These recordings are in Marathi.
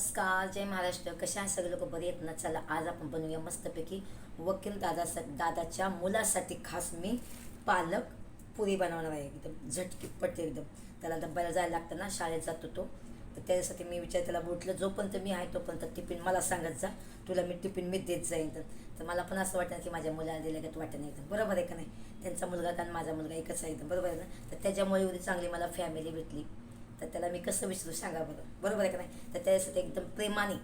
नमस्कार जय महाराष्ट्र. कशा आहे सगळे लोक? बरे आहेत ना? चला आज आपण बनवूया मस्तपैकी वकील दादासा दादाच्या मुलासाठी खास मी पालक पुरी बनवणार आहे. एकदम झटकी पटते एकदम. त्याला डब्याला जायला लागतं ना शाळेत जातो तो. तर त्याच्यासाठी मी विचार त्याला बोटलं जोपर्यंत मी आहे तोपर्यंत टिफिन मला सांगत जा. तुला मी टिफिन मी देत जाईन. तर तर मला पण असं वाटतं की माझ्या मुलाला दिलं का वाटत नाही. बरोबर आहे का नाही? त्यांचा मुलगा कारण माझा मुलगा एकच आहे. बरोबर आहे ना? तर त्याच्यामुळे एवढी चांगली मला फॅमिली भेटली. तर त्याला मी कसं विसरू सांगा बरं. बरोबर आहे का नाही? तर त्याच्यासाठी एकदम प्रेमाने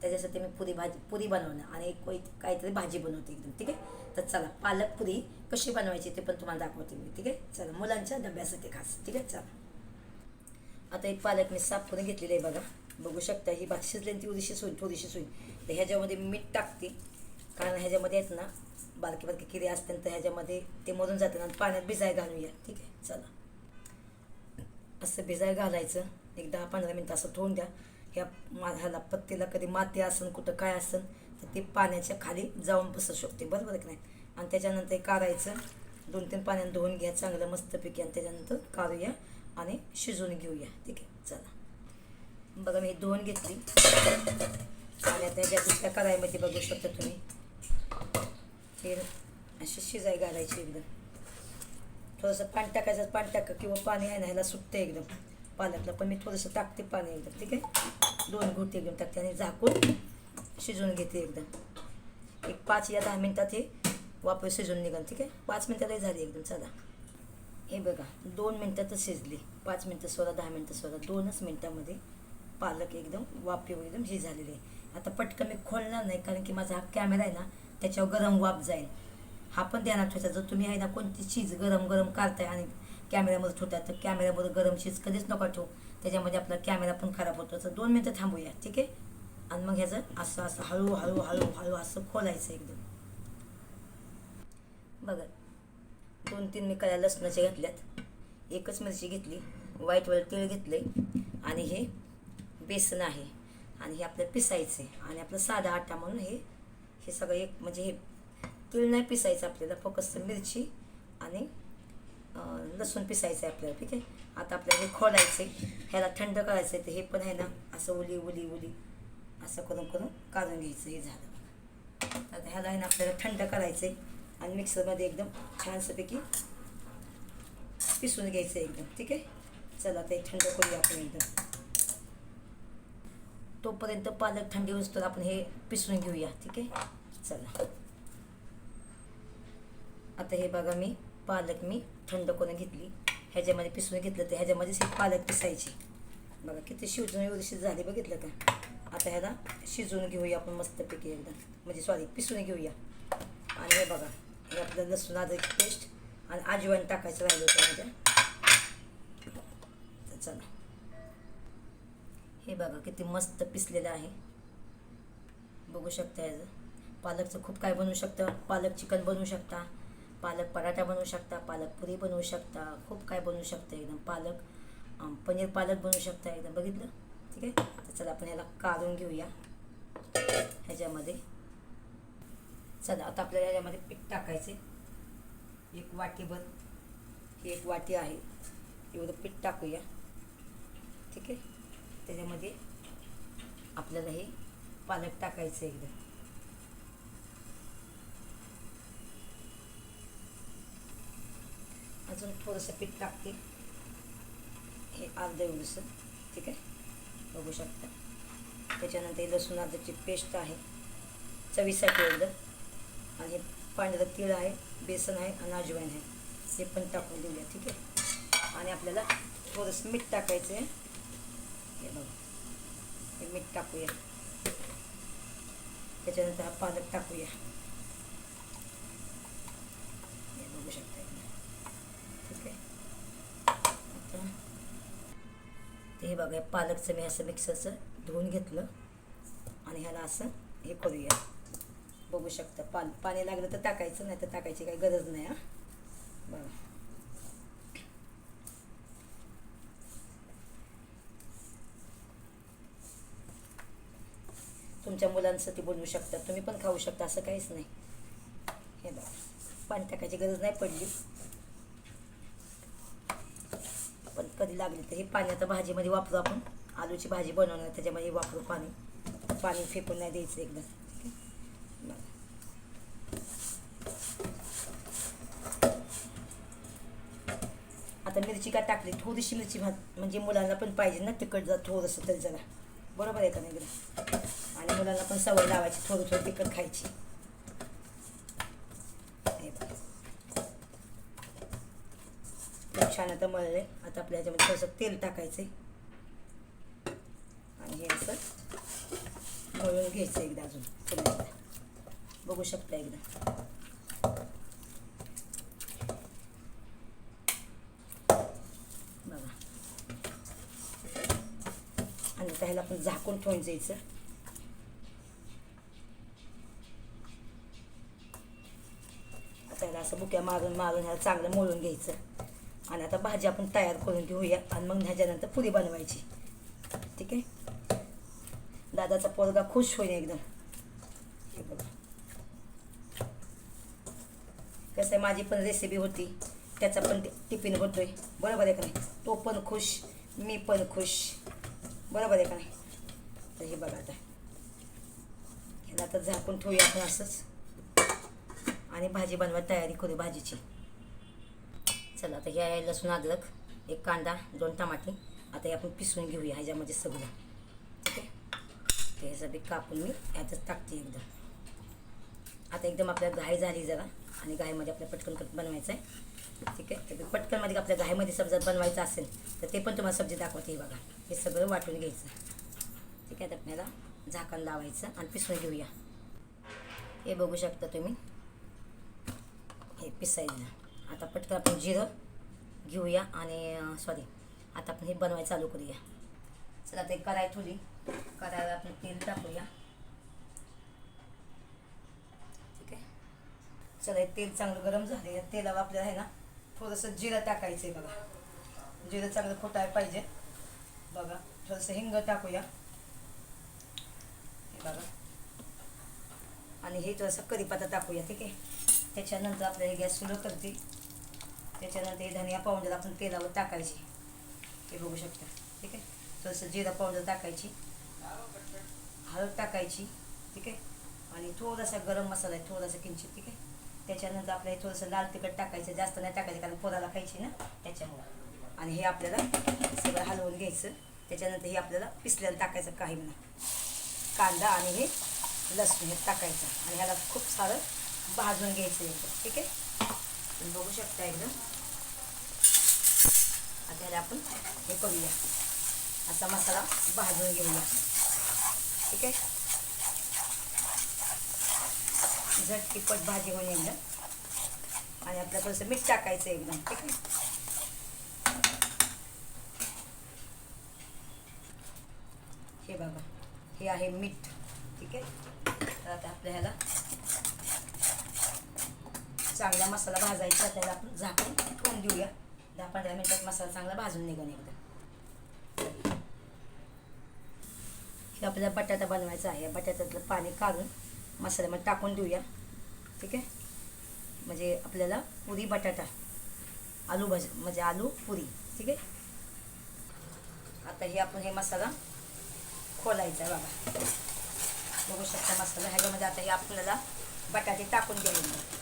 त्याच्यासाठी मी पुरी भाजी पुरी बनवणं आणि कोई- काहीतरी भाजी बनवते एकदम ठीक आहे? तर चला पालक पुरी कशी बनवायची ते पण तुम्हाला दाखवते मी ठीक आहे? चला मुलांच्या डब्यासाठी खास ठीक आहे? चला. आता एक पालक मी साफ करून घेतलेली आहे बघा. बघू शकता ही भात शिजली ती थोडीशी सोयी थोडीशी सोयी. तर ह्याच्यामध्ये मीठ टाकते. कारण ह्याच्यामध्ये आहेत ना बारके बारके किरे असतील तर ह्याच्यामध्ये ते मरून जाते आणि पाण्यात भिजाय घालूया ठीक आहे? चला. असं भिजाय घालायचं. एक दहा पंधरा मिनटं असं ठेवून द्या. ह्या मा ह्याला पत्तीला कधी माती असन कुठं काय असन तर ते पाण्याच्या खाली जाऊन बसू शकते. बरोबर की नाही? आणि त्याच्यानंतर हे काढायचं दोन तीन पाण्यानं धुवून घ्या चांगलं मस्तपैकी आणि त्याच्यानंतर काढूया आणि शिजवून घेऊया. ठीक आहे? चला. बघा मी धुवून घेतली. आणि आता ह्याच्या दुसऱ्या कढाईमध्ये बघू शकता तुम्ही. ते अशी शिजाय घालायची एकदम. थोडंसं पाणी टाकायचं पाणी टाका किंवा पाणी आहे ना ह्याला सुटतं एकदम. पालकला पण मी थोडंसं टाकते पाणी एकदम ठीक आहे? दोन घोटे एकदम टाकते आणि झाकून शिजवून घेते एकदम. एक पाच या दहा मिनटात हे वापर शिजवून निघाल ठीक आहे? पाच मिनटातही झाली एकदम चला. हे बघा दोन मिनटातच शिजली. पाच मिनटं सोळा दहा मिनटं सोळा दोनच मिनटामध्ये पालक एकदम वाफे एकदम हे झालेली. आहे आता पटकन मी खोलणार नाही कारण की माझा हा कॅमेरा आहे ना त्याच्यावर गरम वाफ जाईल. हा पण ध्यानात ठेवायचा. जर तुम्ही आहे ना कोणती चीज गरम गरम काढताय आणि कॅमेऱ्यामध्ये ठेवतात तर कॅमेऱ्यामध्ये गरम चीज कधीच नका ठेवू. त्याच्यामध्ये आपला कॅमेरा पण खराब होतो. तर दोन मिनटं थांबूया ठीक आहे? आणि मग ह्याचं असं असं हळू हळू हळू हळू असं खोलायचं एकदम. बघा दोन तीन मी कळ्या लसणाच्या घेतल्यात. एकच मिरची घेतली व्हाईटवालं तीळ घेतले आणि हे बेसन आहे. आणि हे आपलं पिसायचं आहे. आणि आपलं साधा आटा म्हणून हे हे सगळं एक म्हणजे हे तीळ नाही पिसायचं आपल्याला फक्त मिरची आणि लसूण पिसायचं आहे आपल्याला ठीक आहे? आता आपल्याला हे खोलायचं आहे ह्याला थंड करायचं आहे तर हे पण आहे ना असं उली उली उली असं करून करून काढून घ्यायचं हे झालं बघा. आता ह्याला आहे ना आपल्याला थंड करायचं आहे आणि मिक्सरमध्ये एकदम छानसंपैकी पिसून घ्यायचं आहे एकदम ठीक आहे? चला ते थंड करूया आपण एकदम. तोपर्यंत पालक थंडी होतो आपण हे पिसून घेऊया ठीक आहे? चला. आता हे बघा मी पालक मी थंड करून घेतली. ह्याच्यामध्ये पिसून घेतलं तर ह्याच्यामध्येच हे पालक पिसायची. बघा किती शिजून व्यवस्थित झाली बघितलं का? आता ह्याला शिजवून घेऊया आपण मस्तपैकी एकदा. म्हणजे सॉरी पिसून घेऊया. आणि हे बघा हे आपलं लसूण अद्रक पेस्ट आणि आजीवान टाकायचं राहिलं होतं माझ्या. तर चला. हे बघा किती मस्त पिसलेलं आहे. बघू शकता ह्याचं. पालकचं खूप काय बनवू शकतं? पालक चिकन बनवू शकता. पालक पराठा बनवू शकता पालक पुरी बनवू शकता खूप काय बनवू शकता एकदम पालक. पनीर पालक बनवू शकता एकदम बघितलं? ठीक आहे? तर चला आपण याला काढून घेऊया. ह्याच्यामध्ये. चला आता आपल्याला ह्याच्यामध्ये पीठ टाकायचे एक वाटीभर. ही एक वाटी आहे. एवढं पीठ टाकूया. ठीक आहे? त्याच्यामध्ये आपल्याला हे पालक टाकायचं एकदम. अजून थोडंसं पीठ टाकते. हे अर्ध एवढंसं ठीक आहे? बघू शकता. त्याच्यानंतर हे लसूण अद्रकची पेस्ट आहे. चवीसाठी एवढं. आणि हे पांढरं तीळ आहे बेसन आहे आणि अजवाईन आहे. हे पण टाकून देऊया ठीक आहे? आणि आपल्याला थोडंसं मीठ टाकायचं आहे हे बघा. हे मीठ टाकूया. त्याच्यानंतर हा पालक टाकूया हे बघू शकता इकडे. ठीक आहे आता तर हे बघा पालकचं मी असं मिक्सरचं धुवून घेतलं. आणि ह्याला असं हे करूया. बघू शकता पान पाणी लागलं तर टाकायचं नाही तर टाकायची काही गरज नाही हां. बघा. तुमच्या मुलांसाठी बनवू शकता. तुम्ही पण खाऊ शकता असं काहीच नाही. हे बघा. पाणी टाकायची गरज नाही पडली. पण कधी लागली तर हे पाणी आता भाजीमध्ये वापरू आपण. आलूची भाजी बनवणार त्याच्यामध्ये वापरू पाणी. पाणी फेकून नाही द्यायचं एकदा. आता मिरची काय टाकली? थोडीशी मिरची भात म्हणजे मुलांना पण पाहिजे ना तिखट जा थोडंसं तरी जरा. बरोबर आहे का नाही? आणि मुलांना पण सवय लावायची थोडं थोडं तिखट खायची हे बघा. खूप छान आता मळले आता आपल्या याच्यामध्ये थोडंसं तेल टाकायचं आणि हे असं मळून घ्यायचं एकदा अजून पुन्हा बघू शकता एकदा. बघा. आणि त्याला आपण झाकून ठेवून जायचं. आता ह्याला असं बुक्या मारून मारून ह्याला चांगलं मोळून घ्यायचं. आणि आता भाजी आपण तयार करून घेऊया आणि मग ह्याच्यानंतर पुरी बनवायची. ठीक आहे? दादाचा पोरगा खुश होईल एकदम. हे बघा. कसं आहे माझी पण रेसिपी होती. त्याचा पण टि- टिफिन होतोय. बरोबर आहे का नाही? तो पण खुश मी पण खुश. बरोबर आहे का नाही? तर हे बघा आता. ह्याला आता झाकून ठेवूया आपण असंच. आणि भाजी बनवायला तयारी करू भाजीची. चला आता ह्या आहे लसूण अद्रक एक कांदा दोन टमाटे. आता हे आपण पिसून घेऊया ह्याच्यामध्ये सगळं. ठीक आहे? ते हे सगळे कापून मी यातच टाकते एकदम. आता एकदम आपल्या घाई झाली जरा आणि घाईमध्ये आपल्या पटकन कट बनवायचं आहे ठीक आहे? तर पटकनमध्ये आपल्या घाईमध्ये समजा बनवायचं असेल तर ते पण तुम्हाला सब्जी दाखवते बघा. हे सगळं वाटून घ्यायचं. ठीक आहे? तर आपल्याला झाकण लावायचं आणि पिसून घेऊया. हे बघू शकता तुम्ही. हे पिसायचं. आता पटकन आपण जिरं घेऊया आणि सॉरी आता आपण हे बनवायला चालू करूया. चला आता एक कढाई ठेवली कढाईला आपण तेल टाकूया. ठीक आहे? चला हे तेल चांगलं गरम झाले. या तेलावर आपल्याला आहे ना थोडंसं जिरं टाकायचं आहे बघा. जिरं चांगलं फुटायला पाहिजे. बघा थोडंसं हिंग टाकूया. हे बघा. आणि हे थोडंसं कढीपत्ता टाकूया ठीक आहे? त्याच्यानंतर आपल्याला गॅस सुरू करते. त्याच्यानंतर हे धनिया पावडर आपण तेलावर टाकायची. हे बघू शकता. ठीक आहे? थोडंसं जिरा पावडर टाकायची. हळद टाकायची. ठीक आहे? आणि थोडासा गरम मसाला आहे थोडासा किंचित. ठीक आहे? त्याच्यानंतर आपल्याला हे थोडंसं लाल तिखट टाकायचं जास्त नाही टाकायचं कारण पोराला खायची ना त्याच्यामुळं. आणि हे आपल्याला सगळं हलवून घ्यायचं. त्याच्यानंतर हे आपल्याला पिसल्याला टाकायचं काही म्हणा. कांदा आणि हे लसूण हे टाकायचं. आणि ह्याला खूप सारं भाजून घ्यायचं ठीक आहे? बघू शकता एकदम. आता ह्याला आपण हे करूया. असा मसाला भाजून घेऊया. ठीक आहे? झटकीपट भाजी होऊन एकदम आणि आपल्या थोडंसं मीठ टाकायचं एकदम. ठीक आहे? हे बघा. हे आहे मीठ. ठीक आहे? तर आता आपल्या ह्याला चांगला मसाला भाजायचा त्याला आपण झाकून ठेवून देऊया. दहा पंधरा मिनिटात मसाला चांगला भाजून निघून एकदा. हे आपल्याला बटाटा बनवायचा आहे. बटाट्यातलं पाणी काढून मसाल्यामध्ये टाकून देऊया. ठीक आहे? म्हणजे आपल्याला पुरी बटाटा आलू भज म्हणजे आलू पुरी. ठीक आहे? आता हे आपण हे मसाला खोलायचा आहे बाबा बघू शकता मसाला. ह्याच्यामध्ये आता हे आपल्याला बटाटे टाकून देऊन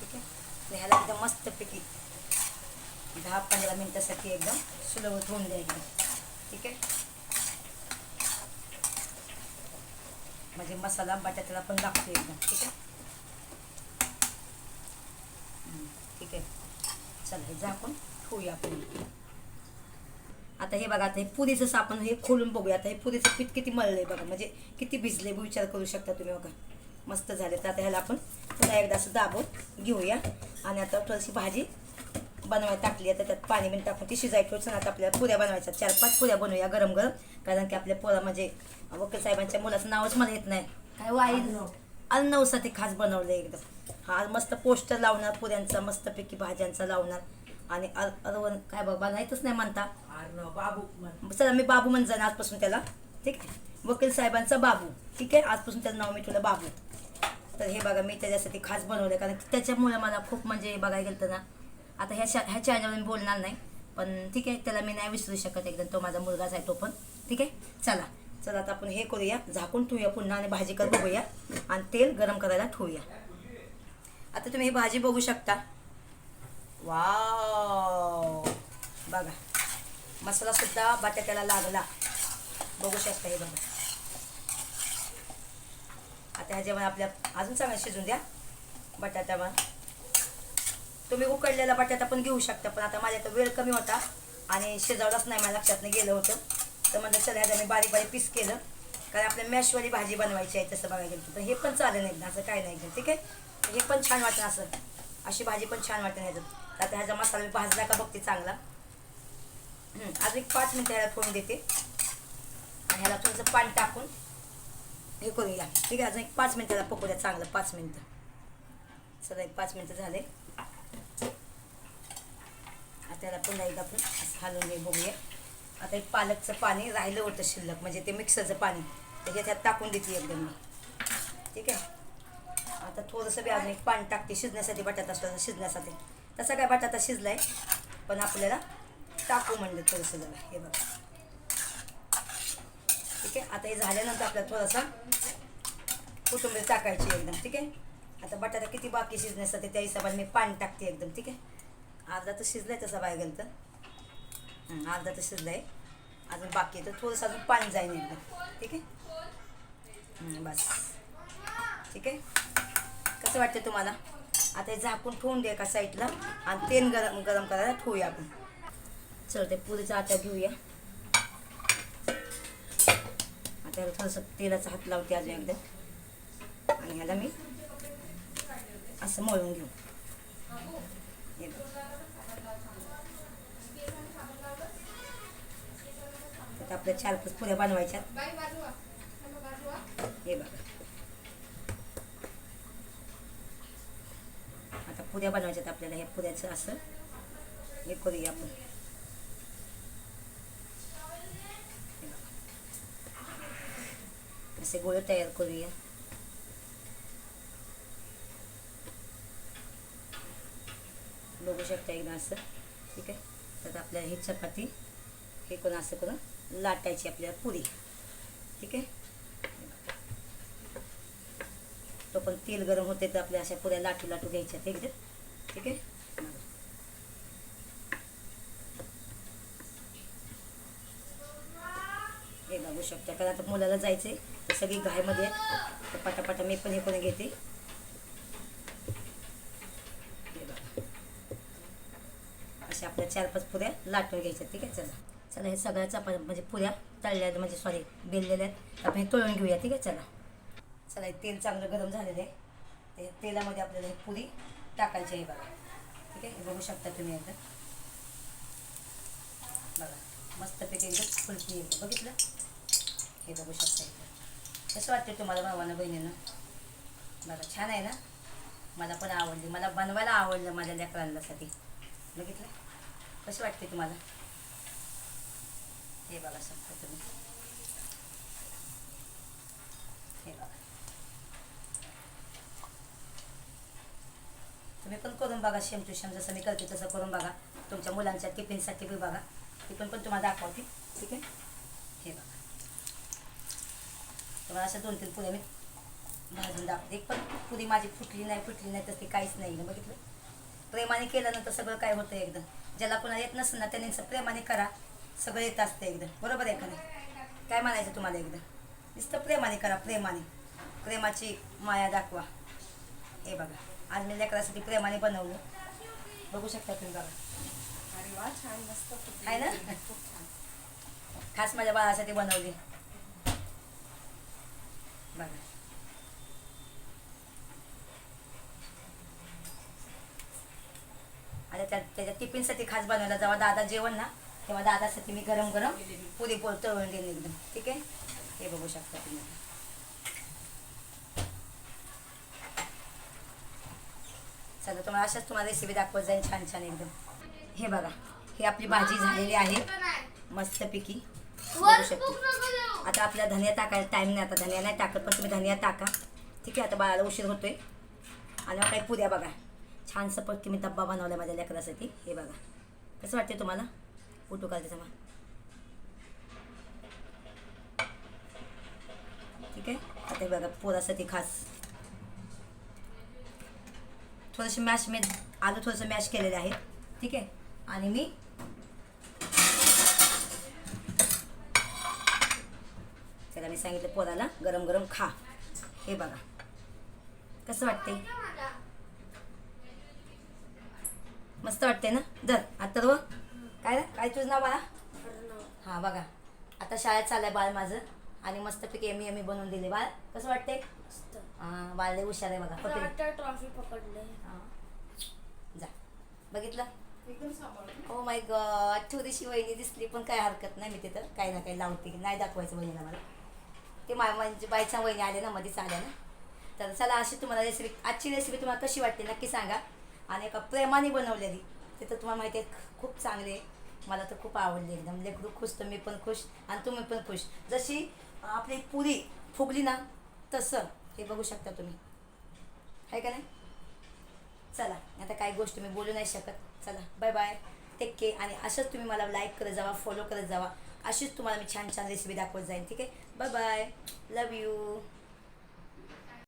ठीक आहे आणि ह्याला एकदम मस्तपैकी दहा पंधरा मिनटासाठी एकदम सुलभत होऊन द्या एकदम. ठीक आहे? म्हणजे मसाला बटाट्याला पण लागतो एकदम. ठीक आहे? ठीक आहे. चला हे झाकून ठेवूया आपण. आता हे बघा आता हे पुरीचं आपण हे खोलून बघूया. आता हे पुरीचं पीठ किती मळलं आहे बघा. म्हणजे किती भिजले विचार करू शकता तुम्ही बघा. मस्त झाले. तर आता ह्याला आपण पुन्हा एकदा असं दाबून घेऊया. आणि आता थोडीशी भाजी बनवायला टाकली आता त्यात पाणी बिन टाकून ती शिजायची ठेवून आता आपल्याला पुऱ्या बनवायच्या चार पाच पुऱ्या बनवूया गरम गरम. कारण की आपल्या पोरा म्हणजे वकील साहेबांच्या मुलाचं नावच मला येत नाही. काय वाई अर्नवसाठी खास बनवलं एकदम. हा मस्त पोस्टर लावणार पुऱ्यांचा मस्तपैकी भाज्यांचा लावणार. आणि अर अरवण काय बाबा नाहीतच नाही म्हणता. बाबू चला मी बाबू म्हणून जाणार आजपासून त्याला. ठीक आहे? वकील साहेबांचा बाबू. ठीक आहे? आजपासून त्याचं नाव मी तुला बाबू. तर हे बघा मी त्याच्यासाठी खास बनवलं कारण की त्याच्यामुळे मला खूप म्हणजे बघायला गेलं तर ना. आता ह्या शा ह्या चॅनलवर मी बोलणार नाही. पण ठीक आहे त्याला मी नाही विसरू शकत एकदम तो माझा मुलगाच आहे तो पण. ठीक आहे? चला. चला आता आपण हे करूया. झाकून ठेवूया पुन्हा आणि भाजी कर बघूया. आणि तेल गरम करायला ठेवूया. आता तुम्ही ही भाजी बघू शकता. वाव! बघा. मसालासुद्धा बटाट्याला लागला. बघू शकता हे बघा. आता ह्या जेवण आपल्या अजून चांगलं शिजून द्या. बटाटा पण. तुम्ही उकडलेला बटाटा पण घेऊ शकता पण आता माझ्या वेळ कमी होता आणि शिजवलाच नाही माझ्या लक्षात नाही गेलं होतं. तर म्हणजे चला ह्याचा मी बारीक बारीक पीस केलं. कारण आपल्या मॅशवाली भाजी बनवायची आहे तसं बघायला गेलं तर. हे पण चालेल नाही असं काय नाही ठीक आहे? हे पण छान वाटतं असं. अशी भाजी पण छान वाटेल ह्याच्यात. आता ह्याचा मसाला मी भाजला का बघते चांगला. अजून एक पाच मिनटं ह्याला फोडून देते. आणि ह्याला थोडंसं पाणी टाकून हे करूया ठीक आहे अजून एक पाच मिनटाला पकू द्या चांगलं पाच मिनटं. चला एक पाच मिनटं झाले. आता त्याला पुन्हा एकदा आपण असं घे बघूया. आता एक पालकचं पाणी राहिलं होतं शिल्लक म्हणजे ते मिक्सरचं पाणी. त्याच्यात ह्यात टाकून देते एकदम मी. ठीक आहे? आता थोडंसं बी अजून एक पाणी टाकते शिजण्यासाठी बटाटा सुद्धा शिजण्यासाठी. तसा काय बटाटा शिजला आहे पण आपल्याला टाकू म्हणलं थोडंसं जरा. हे बघा. ठीक आहे? आता हे झाल्यानंतर आपल्याला थोडासा कोथिंबीर टाकायची एकदम ठीक आहे? आता बटाटा किती बाकी शिजण्यासाठी त्या हिशोबाने मी पाणी टाकते एकदम ठीक आहे? अर्धा तर शिजलाय तसा बाय तर. अर्धा तर शिजलाय. अजून बाकी आहे तर थोडंसं अजून पाणी जाईल एकदम ठीक आहे? बस. ठीक आहे? कसं वाटतं तुम्हाला? आता हे झाकून ठेवून दे एका साईडला आणि तेल गरम गरम करायला ठेवूया आपण. चल ते पुरीचा आटा घेऊया. तर थोडंसं तेलाचा हात लावते अजून एकदा. आणि ह्याला मी असं मळून घेऊ. आता आपल्या चार पाच पुऱ्या बनवायच्या. हे बघा. आता पुऱ्या बनवायच्यात आपल्याला हे पुऱ्याचं असं. हे करूया आपण हे बघा. असे गोळे तयार करूया बघू शकता एकदा असं ठीक आहे तर आपल्याला ही चपाती हे करून असं करून लाटायची आपल्याला पुरी ठीक आहे तो पण तेल गरम होते तर आपल्या अशा पुऱ्या लाटू लाटू घ्यायच्या एकदम ठीक आहे हे बघू शकता कारण आता मुलाला जायचंय आहे सगळी गायमध्ये आहेत. पटापटा मी पण हे पण घेते. अशा आपल्या चार पाच पुऱ्या लाटून घ्यायच्या ठीक आहे? चला. चला हे सगळ्या आपण म्हणजे पुऱ्या तळल्या आहेत, म्हणजे सॉरी बेललेल्या आहेत. आपण हे तळून घेऊया ठीक आहे? चला. चला हे तेल चांगलं गरम झालेलं आहे. ते तेलामध्ये आपल्याला हे पुरी टाकायची आहे बघा. ठीक आहे? बघू शकता तुम्ही एकदा. बघा मस्तपैकी एकदम फुलकी एकदम बघितलं? हे बघू शकता एकदा. कसं वाटतं तुम्हाला भावानं बहिणीनं? बघा छान आहे ना? मला पण आवडली. मला बनवायला आवडलं माझ्या लेकरांसाठी. बघितलं? कसं वाटते तुम्हाला? हे बघा शकता तुम्ही. हे बघा. तुम्ही पण करून बघा शेम टू शेम जसं मी करते तसं करून बघा. तुमच्या मुलांच्या टिफिनसाठी बी बघा. टिफिन पण तुम्हाला दाखवते. ठीक आहे? हे बघा. तुम्हाला अशा दोन तीन पुऱ्या मी भाजून दाखवते. एक पण पुरी माझी फुटली नाही फुटली नाही तर ती काहीच नाही. ना बघितलं? प्रेमाने केल्यानंतर सगळं काय होतं एकदम? ज्याला कोणाला येत नसेल ना त्यांनी प्रेमाने करा. सगळं येत असतं एकदम. बरोबर आहे का नाही? काय म्हणायचं तुम्हाला एकदा नुसतं प्रेमाने करा प्रेमाने. प्रेमाची माया दाखवा. हे बघा. आज मी लेकरासाठी प्रेमाने बनवलं. बघू शकता तुम्ही बघा. आहे ना? खास माझ्या बाळासाठी बनवली. बघा आता त्या त्याच्या टिफिनसाठी खास बनवला. जेव्हा दादा जेवण ना तेव्हा दादासाठी मी गरम गरम पुरी पोळ तळून देईन एकदम. ठीक आहे? हे बघू शकता तुम्ही. चला तुम्हाला अशाच तुम्हाला रेसिपी दाखवत जाईल छान छान एकदम. हे बघा ही आपली भाजी झालेली आहे. मस्तपैकी बघू. शकते आता आपल्याला धनिया टाकायला टाईम नाही आता. धनिया नाही टाकत पण तुम्ही धनिया टाका. ठीक आहे आता बाळाला उशीर होतोय. आणि मग काही पुऱ्या बघा. छानसं पटकी मी डब्बा बनवला माझ्या लेकरासाठी. हे बघा. कसं वाटते तुम्हाला? फोटो काढते थांबा ठीक आहे? आता हे बघा पोरासाठी खास. थोडंसं मॅश मी आलू थोडंसं मॅश केलेले आहे. ठीक आहे? आणि मी त्याला मी सांगितलं पोराला गरम गरम खा. हे बघा. कसं वाटते मस्त वाटते ना? जर आता रो काय? काय तुझं नाव बाळा? हां बघा. आता शाळेत चाललंय बाळ माझं. आणि मस्तपैकी एमी एमी बनवून दिले बाळ कसं वाटते हां बाळ लय हुशार आहे बघा. पकड ट्रॉफी पकडले हां. जा. बघितलं? ओ माय गॉड थोडीशी वहिनी दिसली पण काय हरकत नाही मी तिथं. काही ना काही लावते. नाही दाखवायचं वहिनीला मला. ते मा म्हणजे बायचा वहिनी आल्या ना मध्येच आल्या ना. तर चला अशी तुम्हाला रेसिपी आजची रेसिपी तुम्हाला कशी वाटते नक्की सांगा. आणि एका प्रेमाने बनवलेली. ते तर तुम्हाला माहिती आहे खूप चांगली आहे. मला तर खूप आवडली एकदम. लेकरू खुश तुम्ही पण खुश आणि तुम्ही पण खुश. जशी आपली पुरी फुगली ना तसं हे बघू शकता तुम्ही. आहे का नाही? चला आता काही गोष्ट मी बोलू नाही शकत. चला बाय बाय टेक के आणि असंच तुम्ही मला लाईक करत जावा फॉलो करत जावा. अशीच तुम्हाला मी छान छान रेसिपी दाखवत जाईन ठीक आहे? Bye bye love you